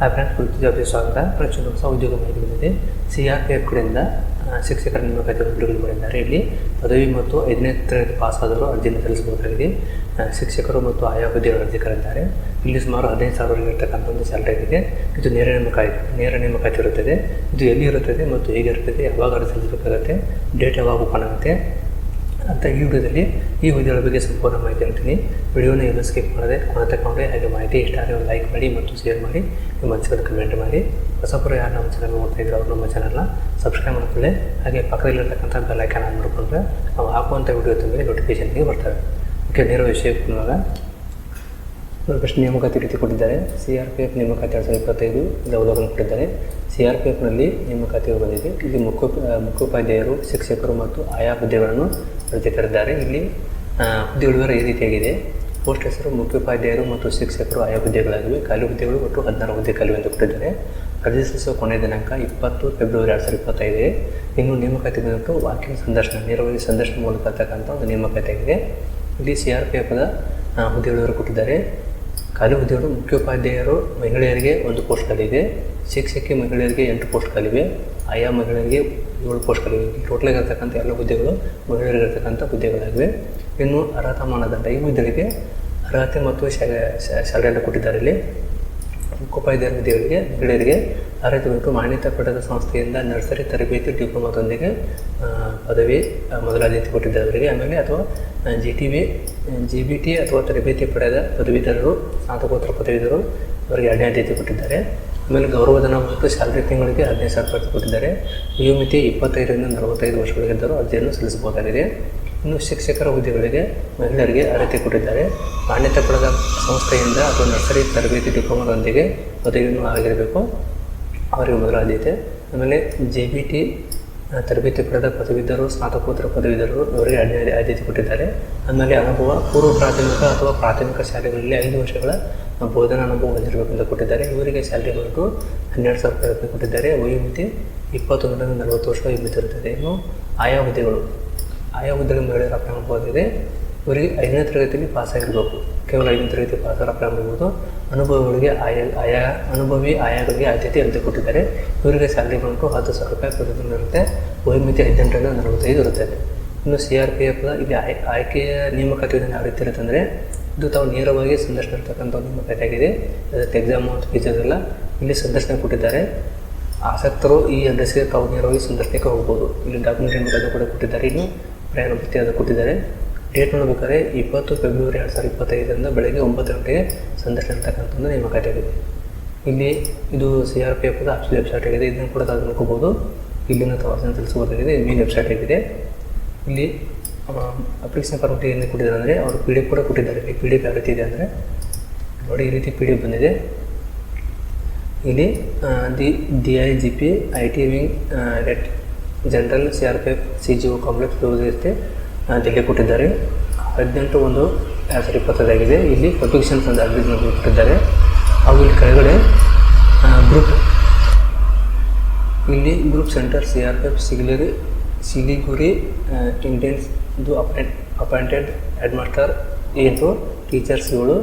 ವೃತ್ತಿ ಜಾಬ್ಗೆ ಸ್ವಾಗತ ಪ್ರಚುರ ಹೊಸ ಉದ್ಯೋಗ ಮಾಹಿತಿ ಎಫ್ ಕಡೆಯಿಂದ ಶಿಕ್ಷಕರ ನೇಮಕಾತಿಯನ್ನು ಬಿಡುಗಡೆ ಮಾಡಿದ್ದಾರೆ. ಇಲ್ಲಿ ಪದವಿ ಮತ್ತು ಐದನೇ ತರಗತಿ ಪಾಸ್ ಆದವರು ಅರ್ಜಿಯನ್ನು ಸಲ್ಲಿಸಬಹುದಾಗಿದೆ ಶಿಕ್ಷಕರು ಮತ್ತು ಆಯಾ ಹುದ್ದೆಗಳ ಅರ್ಜಿ ಕರೆದಿದ್ದಾರೆ. ಇಲ್ಲಿ ಸುಮಾರು ಹದಿನೈದು ಸಾವಿರ ಇರತಕ್ಕಂಥ ಒಂದು ಸ್ಯಾಲರಿ ಇದೆ. ಇದು ನೇರ ನೇಮಕಾತಿ ನೇರ ನೇಮಕಾತಿ ಇರುತ್ತದೆ. ಇದು ಎಲ್ಲಿ ಇರುತ್ತದೆ ಮತ್ತು ಹೇಗೆ ಇರುತ್ತದೆ, ಯಾವಾಗ ಅರ್ಜಿ ಸಲ್ಲಿಸಬೇಕಾಗುತ್ತೆ, ಡೇಟ್ ಯಾವಾಗ ಓಪನ್ ಆಗುತ್ತೆ ಅಂತ ಈ ವಿಡಿಯೋದಲ್ಲಿ ಈ ಹುದ್ದೆಗಳ ಬಗ್ಗೆ ಸಂಪೂರ್ಣ ಮಾಹಿತಿ ಹೇಳ್ತೀನಿ. ವಿಡಿಯೋನ ಎಲ್ಲ ಸ್ಕಿಪ್ ಮಾಡದೆ ಕೊನೆ ತಗೊಂಡ್ರೆ ಹಾಗೆ ಮಾಹಿತಿ ಇಷ್ಟ ಆದರೆ ಲೈಕ್ ಮಾಡಿ ಮತ್ತು ಶೇರ್ ಮಾಡಿ. ನಿಮ್ಮ ಅನಿಸಿಕೆ ಕಮೆಂಟ್ ಮಾಡಿ. ಹೊಸಪುರ ಯಾರು ನಮ್ಮ ಚಾನಲ್ ನೋಡ್ತಾ ಇದ್ರು ಅವ್ರು ನಮ್ಮ ಚಾನಲ್ನ ಸಬ್ಸ್ಕ್ರೈಬ್ ಮಾಡ್ಕೊಳ್ಳಿ. ಹಾಗೆ ಪಕ್ಕದಲ್ಲಿರ್ತಕ್ಕಂಥ ಬೆಲ್ ಐಕಾನ್ ಮಾಡ್ಕೊಂಡ್ರೆ ನಾವು ಹಾಕುವಂಥ ವಿಡಿಯೋ ತುಂಬ ನೋಟಿಫಿಕೇಷನ್ಗೆ ಬರ್ತವೆ ಓಕೆ ನೇರ ವಿಷಯಕ್ಕೆ ಬಂದಾಗ ಫಸ್ಟ್ ನೇಮಕಾತಿ ರೀತಿ ಕೊಟ್ಟಿದ್ದಾರೆ. ಸಿ ಆರ್ ಪಿ ಎಫ್ ನೇಮಕಾತಿ ಎರಡು ಸಾವಿರದ ಇಪ್ಪತ್ತೈದು ಅವಲೋಕನ ಕೊಟ್ಟಿದ್ದಾರೆ. ಸಿ ಆರ್ ಪಿ ಎಫ್ನಲ್ಲಿ ನೇಮಕಾತಿಗಳು ಬಂದಿದೆ. ಇಲ್ಲಿ ಮುಖ್ಯ ಮುಖ್ಯೋಪಾಧ್ಯಾಯರು, ಶಿಕ್ಷಕರು ಮತ್ತು ಆಯಾ ಹುದ್ದೆಗಳನ್ನು ಅರ್ಜಿ ಕರೆದಿದ್ದಾರೆ ಇಲ್ಲಿ ಹುದ್ದೆಗಳ ಈ ರೀತಿಯಾಗಿದೆ. ಪೋಸ್ಟ್ ಹೆಸರು ಮುಖ್ಯೋಪಾಧ್ಯಾಯರು ಮತ್ತು ಶಿಕ್ಷಕರು ಆಯಾ ಹುದ್ದೆಗಳಾಗಿವೆ. ಖಾಲಿ ಹುದ್ದೆಗಳು ಒಟ್ಟು ಹದಿನಾರು ಹುದ್ದೆ ಖಾಲಿ ಎಂದು ಕೊಟ್ಟಿದ್ದಾರೆ. ಸಲ್ಲಿಸುವ ಕೊನೆಯ ದಿನಾಂಕ ಇಪ್ಪತ್ತು ಫೆಬ್ರವರಿ ಎರಡು ಸಾವಿರದ ಇಪ್ಪತ್ತೈದು. ಇನ್ನು ನೇಮಕಾತಿ ಬಂದ್ಬಿಟ್ಟು ವಾಕಿಂಗ್ ಸಂದರ್ಶನ ನೇರವಾಗಿ ಸಂದರ್ಶನ ಮೂಲಕ ಅಂತಕ್ಕಂಥ ಒಂದು ನೇಮಕಾತಿ ಆಗಿದೆ ಇಲ್ಲಿ ಸಿ ಆರ್ ಪಿ ಎಫ್ದ ಹುದ್ದೆಗಳವರು ಕೊಟ್ಟಿದ್ದಾರೆ. ಹುದ್ದೆಗಳು ಮುಖ್ಯೋಪಾಧ್ಯಾಯರು, ಮಹಿಳೆಯರಿಗೆ ಒಂದು ಪೋಸ್ಟ್ ಖಾಲಿದೆ ಶಿಕ್ಷಕಿ ಮಹಿಳೆಯರಿಗೆ ಎಂಟು ಪೋಸ್ಟ್ಗಳಿವೆ. ಆಯಾ ಮಹಿಳೆಯರಿಗೆ ಏಳು ಪೋಸ್ಟ್ಗಳಿವೆ. ಟೋಟಲಾಗಿ ಎಲ್ಲ ಹುದ್ದೆಗಳು ಮಹಿಳೆಯರಿಗೆ ಇರ್ತಕ್ಕಂಥ ಹುದ್ದೆಗಳಾಗಿವೆ. ಇನ್ನು ಅರ್ಹತಾ ಮಾನದಂಡ ಈ ಹುದ್ದೆಗಳಿಗೆ ಅರ್ಹತೆ ಮತ್ತು ಶಾಲೆಯನ್ನು ಕೊಟ್ಟಿದ್ದಾರೆ ಇಲ್ಲಿ. ಮುಖ್ಯೋಪಾಧ್ಯಾಯ ದೇವರಿಗೆ ಮಹಿಳೆಯರಿಗೆ ಅರ್ಹತೆ ಗುಂಪು ಮಾನ್ಯತೆ ಪಡೆದ ಸಂಸ್ಥೆಯಿಂದ ನರ್ಸರಿ ತರಬೇತಿ ಡಿಪ್ಲೊಮಾದೊಂದಿಗೆ ಪದವಿ ಕೊಟ್ಟಿದ್ದಾರೆ ಅವರಿಗೆ. ಆಮೇಲೆ ಅಥವಾ G T V G B T ಅಥವಾ ತರಬೇತಿ ಪಡೆದ ಪದವೀಧರರು, ಸ್ನಾತಕೋತ್ತರ ಪದವೀಧರರು ಅವರಿಗೆ ಎರಡನೇ ಆದ್ಯತೆ ಕೊಟ್ಟಿದ್ದಾರೆ. ಆಮೇಲೆ ಗೌರವಧನ ಮತ್ತು ಶಾಲೆ ತಿಂಗಳಿಗೆ ಹದಿನೈದು ಸಾವಿರ ರೂಪಾಯಿ ಕೊಟ್ಟಿದ್ದಾರೆ. ಮಿತಿ ಇಪ್ಪತ್ತೈದರಿಂದ ನಲವತ್ತೈದು ವರ್ಷಗಳಿದ್ದರೂ ಅರ್ಜಿಯನ್ನು ಸಲ್ಲಿಸಬಹುದಾಗಿದೆ. ಇನ್ನು ಶಿಕ್ಷಕರ ಹುದ್ದೆಗಳಿಗೆ ಮಹಿಳೆಯರಿಗೆ ಅರ್ಹತೆ ಕೊಟ್ಟಿದ್ದಾರೆ. ಮಾನ್ಯತೆ ಪಡೆದ ಸಂಸ್ಥೆಯಿಂದ ಅಥವಾ ನರ್ಸರಿ ತರಬೇತಿ ಡಿಪ್ಲೊಮಾದೊಂದಿಗೆ ಪದವಿಯನ್ನು ಆಗಿರಬೇಕು. ಅವರಿಗೆ ಮೊದಲ ಆದ್ಯತೆ. ಆಮೇಲೆ ಜೆ ಬಿ ಟಿ ತರಬೇತಿ ಪಡೆದ ಪದವೀಧರು ಸ್ನಾತಕೋತ್ತರ ಪದವೀಧರರು ಇವರಿಗೆ ಆದ್ಯತೆ ಕೊಟ್ಟಿದ್ದಾರೆ. ಆಮೇಲೆ ಅನುಭವ, ಪೂರ್ವ ಪ್ರಾಥಮಿಕ ಅಥವಾ ಪ್ರಾಥಮಿಕ ಶಾಲೆಗಳಲ್ಲಿ ಐದು ವರ್ಷಗಳ ಬೋಧನಾ ಅನುಭವ ಹೊಂದಿರಬೇಕು ಕೊಟ್ಟಿದ್ದಾರೆ. ಇವರಿಗೆ ಸ್ಯಾಲರಿ ಬಂದು ಹನ್ನೆರಡು ಸಾವಿರ ರೂಪಾಯಿ ಕೊಟ್ಟಿದ್ದಾರೆ. ವಯೋಮಿತಿ ಇಪ್ಪತ್ತೊಂದರಿಂದ ನಲವತ್ತು ವರ್ಷ ಇರುತ್ತದೆ. ಇನ್ನು ಆಯಾ ಹುದ್ದೆಗಳು ಆಯಾ ಹುದ್ದೆಗಳ ಮಹಿಳೆಯರು ಅಪ್ಲೈ ಮಾಡಬಹುದಿದೆ ಇವರಿಗೆ ಐದನೇ ತರಗತಿಯಲ್ಲಿ ಪಾಸ್ ಆಗಿರಬೇಕು. ಕೇವಲ ಐದನೇ ತರಗತಿ ಪಾಸ್ ಅಪ್ಲೈ ಮಾಡ್ಬೋದು ಅನುಭವಿಗಳಿಗೆ ಆಯಾ ಆಯಾ, ಅನುಭವಿ ಆಯಾಗಳಿಗೆ ಆದ್ಯತೆ ಅಂತ ಕೊಟ್ಟಿದ್ದಾರೆ. ಇವರಿಗೆ ಸ್ಯಾಲ್ರಿ ಬಂದು ಹತ್ತು ಸಾವಿರ ರೂಪಾಯಿ ಪ್ರತಿದಿನ ಇರುತ್ತೆ. ವಯೋಮಿತಿ ಹದಿನೆಂಟರಿಂದ ನಲವತ್ತೈದು ಇರುತ್ತದೆ ಇನ್ನು ಸಿ ಆರ್ ಪಿ ಎಫ್ ಇಲ್ಲಿ ಆಯ್, ಆಯ್ಕೆಯ ನೇಮಕಾತಿ ಯಾವ ರೀತಿ ಇರುತ್ತೆ ಅಂದರೆ, ಇದು ತಾವು ನೇರವಾಗಿ ಸಂದರ್ಶನ ಇರ್ತಕ್ಕಂಥ ನೇಮಕಾತಿ ಆಗಿದೆ. ಅದಕ್ಕೆ ಎಕ್ಸಾಮ್ ಮತ್ತು ಫೀಚರ್ಸ್ ಎಲ್ಲ ಇಲ್ಲಿ ಸಂದರ್ಶನ ಕೊಟ್ಟಿದ್ದಾರೆ. ಆಸಕ್ತರು ಈ ಅಡ್ರೆಸ್ಗೆ ತಾವು ನೇರವಾಗಿ ಸಂದರ್ಶನಕ್ಕೆ ಹೋಗ್ಬೋದು. ಇಲ್ಲಿ ಡಾಕ್ಯುಮೆಂಟ್ ಕೂಡ ಕೊಟ್ಟಿದ್ದಾರೆ. ಇನ್ನು ಪ್ರಯಾಣ ಭತ್ಯೆಯನ್ನು ಅದು ಕೊಟ್ಟಿದ್ದಾರೆ ಡೇಟ್ ನೋಡಬೇಕಾದ್ರೆ ಇಪ್ಪತ್ತು ಫೆಬ್ರವರಿ ಎರಡು ಸಾವಿರದ ಇಪ್ಪತ್ತೈದರಿಂದ ಬೆಳಗ್ಗೆ ಒಂಬತ್ತು ಗಂಟೆಗೆ ಸಂದರ್ಶನ ಇರ್ತಕ್ಕಂಥ ಒಂದು ನೇಮಕಾತಿ ಆಗಿದೆ ಇಲ್ಲಿ ಇದು C R P F office website ಆಗಿದೆ. ಇದನ್ನು ಕೂಡ ತಾವು ನೋಡ್ಕೋಬೋದು ಇಲ್ಲಿನ ತಾವು ಅರ್ಜಿನ ತಿಳಿಸಬಹುದಾಗಿದೆ ಮೇನ್ ವೆಬ್ಸೈಟ್ ಆಗಿದೆ. ಇಲ್ಲಿ ಅಪ್ಲಿಕೇಶನ್ ಫಾರ್ಮಿಟಿ ಏನು ಕೊಟ್ಟಿದ್ದಾರೆ ಅಂದರೆ ಅವರು ಪಿ ಡಿ ಕೂಡ ಕೊಟ್ಟಿದ್ದಾರೆ. ಪಿ ಡಿ ಎಫ್ ಯಾವ ರೀತಿ ಇದೆ ಅಂದರೆ, ನೋಡಿ ಈ ರೀತಿ ಪಿ ಡಿ ಎಫ್ ಬಂದಿದೆ. ಇಲ್ಲಿ the D I G P I T wing red general C R P F C G O complex ವ್ಯವಸ್ಥೆ ತೆಗೆ ಕೊಟ್ಟಿದ್ದಾರೆ. ಹದಿನೆಂಟು ಒಂದು ಎರಡು ಇಪ್ಪತ್ತೈದಾಗಿದೆ. ಇಲ್ಲಿ ಅಪ್ಲಿಕೇಶನ್ಸ್ ಒಂದು ಅರ್ಜಿ ಕೊಟ್ಟಿದ್ದಾರೆ. ಹಾಗೂ ಇಲ್ಲಿ ಕೆಳಗಡೆ ಗ್ರೂಪ್ ಇಲ್ಲಿ group centre C R P F ಸಿಗ್ಲಿರಿ Siliguri Indians ಇದು ಅಪಾಯಿಂಟ್ ಅಪಾಯಿಂಟೆಡ್ ಹೆಡ್ ಮಾಸ್ಟರ್ ಏನು ಟೀಚರ್ಸ್ಗಳು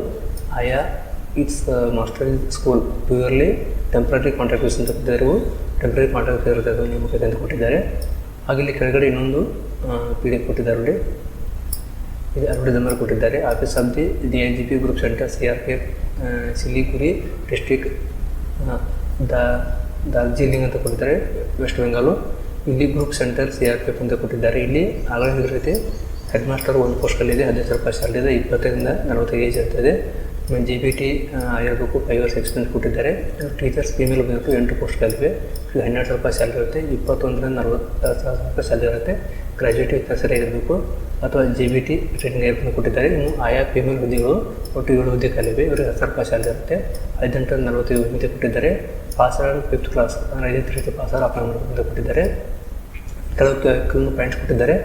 ಆಯಾ it's master school purely temporary contractors ಅಂತ ಕೊಟ್ಟಿದ್ದಾರೆ ಟೆಂಪ್ರರಿ ಕಾಂಟ್ರಾಕ್ಟ್ ಇರುತ್ತೆ ಅದು ನೇಮಕಾತಿ ಅಂತ ಕೊಟ್ಟಿದ್ದಾರೆ. ಹಾಗೆ ಇಲ್ಲಿ ಕೆಳಗಡೆ ಇನ್ನೊಂದು ಪಿ ಡಿ ಎಫ್ ಕೊಟ್ಟಿದ್ದಾರೆ ನೋಡಿ. ಇದು ಅಡ್ವರ್ಟೈಸ್ಮೆಂಟ್ ಕೊಟ್ಟಿದ್ದಾರೆ. Office of the D I G P group centre C R P F Siliguri district the Darjeeling ಅಂತ ಕೊಟ್ಟಿದ್ದಾರೆ ವೆಸ್ಟ್ ಬೆಂಗಾಲು ಇಲ್ಲಿ group centre C R P F ಅಂತ ಕೊಟ್ಟಿದ್ದಾರೆ. ಇಲ್ಲಿ ಆಗಲೇ ಹೇಳಿರುತ್ತೆ ಹೆಡ್ ಮಾಸ್ಟರ್ ಒಂದು ಪೋಸ್ಟಲ್ಲಿದೆ ಹದಿನೈದು ಸಾವಿರ ರೂಪಾಯಿ ಸ್ಯಾಲರಿ ಇಪ್ಪತ್ತರಿಂದ ನಲವತ್ತೈದು ಏಜ್ ಇರ್ತದೆ. ಜಿ ಬಿ ಟಿ ಆಯೋಗಕ್ಕೂ ಫೈವ್ ಇಯರ್ಸ್ ಎಕ್ಸ್ಪೀರಿಯನ್ಸ್ ಕೊಟ್ಟಿದ್ದಾರೆ. ಟೀಚರ್ಸ್ ಫೀಮೇಲ್ ಬೇಕು, ಎಂಟು ಪೋಸ್ಟ್ಗಳಿವೆ ಈಗ ಹನ್ನೆರಡು ಸಾವಿರ ರೂಪಾಯಿ ಸ್ಯಾಲ್ರಿ ಇರುತ್ತೆ. ಇಪ್ಪತ್ತೊಂದರಿಂದ ನಲ್ವತ್ತು ಸಾವಿರ ರೂಪಾಯಿ ಸ್ಯಾಲ್ರಿ ಇರುತ್ತೆ. ಗ್ರ್ಯಾಜುಯೇಟ್ ಇರಬೇಕು. ಅಥವಾ ಜಿ ಬಿ ಟಿ ಟ್ರೈನಿಂಗ್ ಆಗಿರ್ಬೇಕು ಕೊಟ್ಟಿದ್ದಾರೆ. ಇನ್ನು ಆಯಾ ಫೀಮೇಲ್ ಹುದ್ದೆಗಳು ಒಟ್ಟು ಏಳು ಹುದ್ದೆ ಖಾಲಿವೆ ಇವರಿಗೆ ಹತ್ತು ರೂಪಾಯಿ ಸ್ಯಾಲ್ರಿ ಇರುತ್ತೆ. ಹದಿನೆಂಟರಿಂದ ನಲವತ್ತೈದು ಹುದ್ದೆ ಕೊಟ್ಟಿದ್ದಾರೆ. ಪಾಸ್ ಆರ್ ಫಿಫ್ತ್ ಕ್ಲಾಸ್ ಐದನೇ ತರಗತಿ ಪಾಸ್ ಆರ್ ಅಪ್ಲೈ ಕೊಟ್ಟಿದ್ದಾರೆ. ಕೆಲವು ಪಾಯಿಂಟ್ಸ್ ಕೊಟ್ಟಿದ್ದಾರೆ.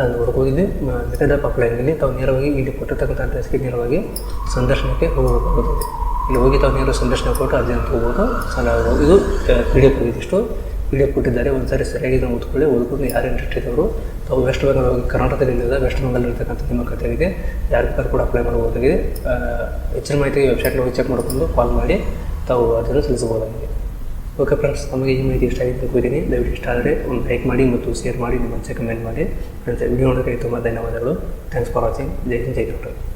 ಅದನ್ನು ಹುಡುಕೋದಿದ್ದು ಮೆಥಡ್ ಆಫ್ ಅಪ್ಲೈನಲ್ಲಿ ತಾವು ನೇರವಾಗಿ ಇಲ್ಲಿ ಕೊಟ್ಟಿರ್ತಕ್ಕಂಥ ಅಡ್ರೆಸ್ಗೆ ನೇರವಾಗಿ ಸಂದರ್ಶನಕ್ಕೆ ಹೋಗಬಹುದು. ಇಲ್ಲಿ ಹೋಗಿ ತಾವು ನೇರ ಸಂದರ್ಶನ ಕೊಟ್ಟು ಅರ್ಜಿಯನ್ನು ತೊಗೋಬೋದು ಸಲ ಇದು ಪಿ ಡಿ ಎಫ್ ಇದಿಷ್ಟು. ಪಿ ಡಿ ಎಫ್ ಕೊಟ್ಟಿದ್ದಾರೆ. ಒಂದು ಸಾರಿ ಸರಿಯಾಗಿ ನಾವು ಓದ್ಕೊಳ್ಳಿ. ಓದ್ಕೊಂಡು ಯಾರು ಇಂಟ್ರೆಸ್ಟ್ ಇದ್ದವರು ತಾವು ವೆಸ್ಟ್ ಬೆಂಗಾಲ್ ಹೋಗಿ ಕರ್ನಾಟಕದಲ್ಲಿ ಇಲ್ಲದ ವೆಸ್ಟ್ ಬೆಂಗಾಲ್ ಇರ್ತಕ್ಕಂಥ ನಿಮ್ಮ ಆಗಿದೆ ಯಾರು ಬೇಕಾದ್ರೂ ಕೂಡ ಅಪ್ಲೈ ಮಾಡಬಹುದಾಗಿದೆ ಹೆಚ್ಚಿನ ಮಾಹಿತಿಗೆ ವೆಬ್ಸೈಟ್ನಲ್ಲಿ ಹೋಗಿ ಚೆಕ್ ಮಾಡಿಕೊಂಡು ಕಾಲ್ ಮಾಡಿ. ತಾವು ಅದನ್ನು ಸಲ್ಲಿಸಬಹುದಾಗಿದೆ ಓಕೆ ಫ್ರೆಂಡ್ಸ್ ನಮಗೆ ಈ ಮಾಹಿತಿ ಇಷ್ಟ ಆಗಿದೆ ಅನ್ಕೋತೀನಿ ದಯವಿಟ್ಟು ಇಷ್ಟ ಆದರೆ ಒಂದು ಲೈಕ್ ಮಾಡಿ ಮತ್ತು ಶೇರ್ ಮಾಡಿ, ನಿಮ್ಮ ಕಮೆಂಟ್ ಮಾಡಿ. ಫ್ರೆಂಡ್ಸ್ ವಿಡಿಯೋ ನೋಡೋಕ್ಕೆ ತುಂಬ ಧನ್ಯವಾದಗಳು. ಥ್ಯಾಂಕ್ಸ್ ಫಾರ್ ವಾಚಿಂಗ್ ಜೈ ಹಿಂದ್, ಜೈ ಕರ್ನಾಟಕ.